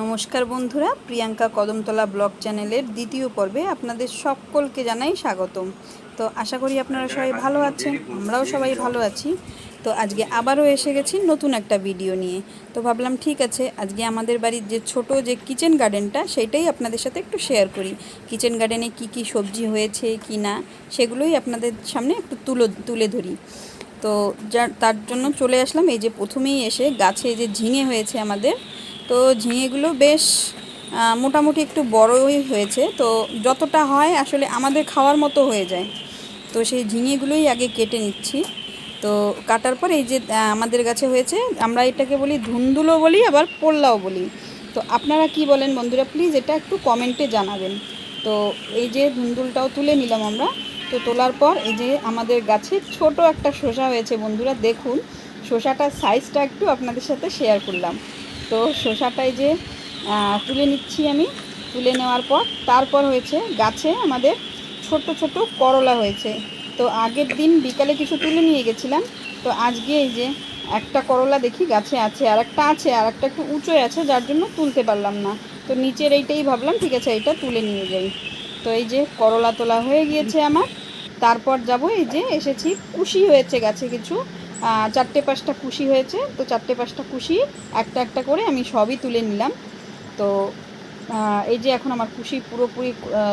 নমস্কার বন্ধুরা, প্রিয়াঙ্কা কদমতলা ব্লগ চ্যানেলের দ্বিতীয় পর্বে আপনাদের সকলকে জানাই স্বাগতম। তো আশা করি আপনারা সবাই ভালো আছেন, আমরাও সবাই ভালো আছি। তো আজকে আবারও এসে গেছি নতুন একটা ভিডিও নিয়ে। তো ভাবলাম ঠিক আছে, আজকে আমাদের বাড়ির যে ছোট যে কিচেন গার্ডেনটা সেইটাই আপনাদের সাথে একটু শেয়ার করি। কিচেন গার্ডেনে কি কি সবজি হয়েছে, কি না, সেগুলোই আপনাদের সামনে একটু তুলো, তুলে ধরি। তো যার, তার জন্য চলে আসলাম, এই যে প্রথমেই এসে গাছে যে ঝিঙে হয়েছে আমাদের তো ঝিঙেগুলো বেশ মোটামুটি একটু বড়ই হয়েছে। তো যতটা হয় আসলে আমাদের খাওয়ার মতো হয়ে যায়। তো সেই ঝিঙেগুলোই আগে কেটে নিচ্ছি। তো কাটার পর এই যে আমাদের গাছে হয়েছে, আমরা এটাকে বলি ধুন্দুলো বলি, আবার পোল্লাও বলি। তো আপনারা কি বলেন বন্ধুরা, প্লিজ এটা একটু কমেন্টে জানাবেন। তো এই যে ধুন্দুলটাও তুলে নিলাম আমরা। তো তোলার পর এই যে আমাদের গাছে ছোট একটা শসা হয়েছে বন্ধুরা, দেখুন। শসাটার সাইজটা একটু আপনাদের সাথে শেয়ার করলাম। তো শসাটাই যে তুলে নিচ্ছি আমি। তুলে নেওয়ার পর তারপর হয়েছে গাছে আমাদের ছোট ছোট করলা হয়েছে। তো আগের দিন বিকালে কিছু তুলে নিয়ে গেছিলাম। তো আজকে এই যে একটা করলা দেখি গাছে আছে আর একটা আছে আর একটা একটু উঁচোয় আছে, যার জন্য তুলতে পারলাম না। তো নিচের এইটাই ভাবলাম, ঠিক আছে এইটা তুলে নিয়ে যাই। তো এই যে করলা তোলা হয়ে গিয়েছে আমার। তারপর যাব এই যে এসেছি কুশি হয়েছে গাছে কিছু। চারটে পাঁচটা কুশি হয়েছে, তো চারটে পাঁচটা কুশি একটা একটা করে আমি সবই তুলে নিলাম। তো এই যে এখন আমার কুশি পুরোপুরি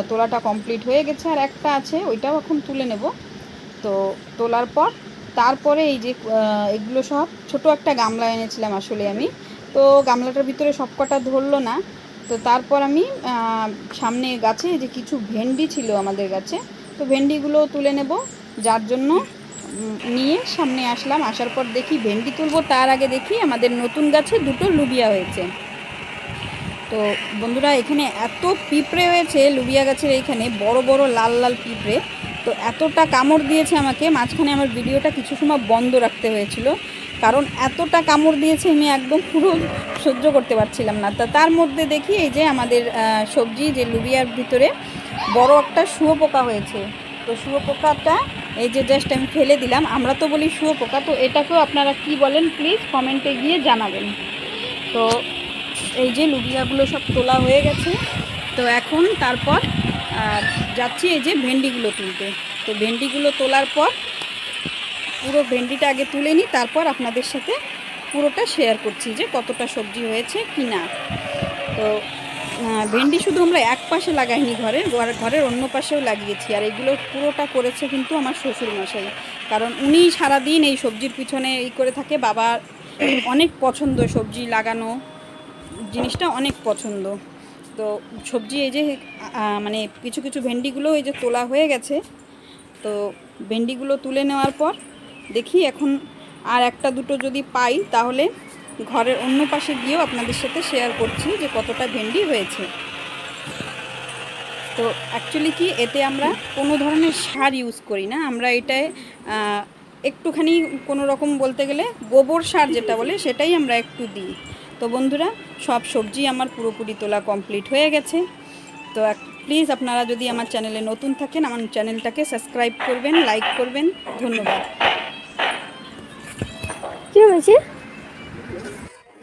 তোলাটা কমপ্লিট হয়ে গেছে আর একটা আছে, ওইটাও এখন তুলে নেব। তো, তোলার পর, তারপরে এই যে এগুলো সব ছোট একটা গামলা এনেছিলাম আসলে আমি। তো গামলাটার ভিতরে সব কটা ধরলো না। তো তারপর আমি সামনে গাছে যে কিছু ভেন্ডি ছিল আমাদের গাছে, তো ভেন্ডিগুলো তুলে নেব, যার জন্য নিয়ে সামনে আসলাম। আসার পর দেখি ভেন্ডি তুলবো, তার আগে দেখি আমাদের নতুন গাছে দুটো লুবিয়া হয়েছে। তো বন্ধুরা, এখানে এত পিঁপড়ে হয়েছে লুবিয়া গাছের এইখানে, বড় বড় লাল লাল পিঁপড়ে। তো এতটা কামড় দিয়েছে আমাকে, মাঝখানে আমার ভিডিওটা কিছু সময় বন্ধ রাখতে হয়েছিল। কারণ এতটা কামড় দিয়েছে আমি একদম পুরো সহ্য করতে পারছিলাম না। তা তার মধ্যে দেখি এই যে আমাদের সবজি, যে লুবিয়ার ভিতরে বড় একটা শুয়োপোকা হয়েছে। তো শুয়োপোকাটা এই যে জাস্ট আমি ফেলে দিলাম, আমরা তো বলি শুয়োপোকা তো এটাকেও আপনারা কি বলেন প্লিজ কমেন্টে গিয়ে জানাবেন। তো এই যে লুবিয়াগুলো সব তোলা হয়ে গেছে, তো এখন তারপর যাচ্ছি এই যে ভেন্ডিগুলো তুলতে। তো ভেন্ডিগুলো তোলার পর, পুরো ভেন্ডিটা আগে তুলে নিই, তারপর আপনাদের সাথে পুরোটা শেয়ার করছি যে কতটা সবজি হয়েছে কি না তো ভেন্ডি শুধু আমরা এক পাশে লাগাইনি ঘরের, ঘর- ঘরের অন্য পাশেও লাগিয়েছি। আর এগুলো পুরোটা করেছে কিন্তু আমার শ্বশুর মশাই কারণ উনি সারাদিন এই সবজির পিছনে এই করে থাকে। বাবা অনেক পছন্দ সবজি লাগানো। জিনিসটা অনেক পছন্দ। তো সবজি এই যে মানে কিছু কিছু ভেন্ডিগুলো এই যে তোলা হয়ে গেছে। তো ভেন্ডিগুলো তুলে নেওয়ার পর দেখি এখন আর একটা দুটো যদি পাই তাহলে ঘরের অন্য পাশে গিয়েও আপনাদের সাথে শেয়ার করছি যে কতটা ভেন্ডি হয়েছে। তো অ্যাকচুয়ালি কি, এতে আমরা কোনো ধরনের সার ইউজ করি না, আমরা এটায় একটুখানি কোনো রকম বলতে গেলে গোবর সার যেটা বলে সেটাই আমরা একটু দিই। তো বন্ধুরা, সব সবজি আমার পুরোপুরি তোলা কমপ্লিট হয়ে গেছে। তো প্লিজ আপনারা যদি আমার চ্যানেলে নতুন থাকেন, আমার চ্যানেলটাকে সাবস্ক্রাইব করবেন লাইক করবেন। ধন্যবাদ। কি হয়েছে?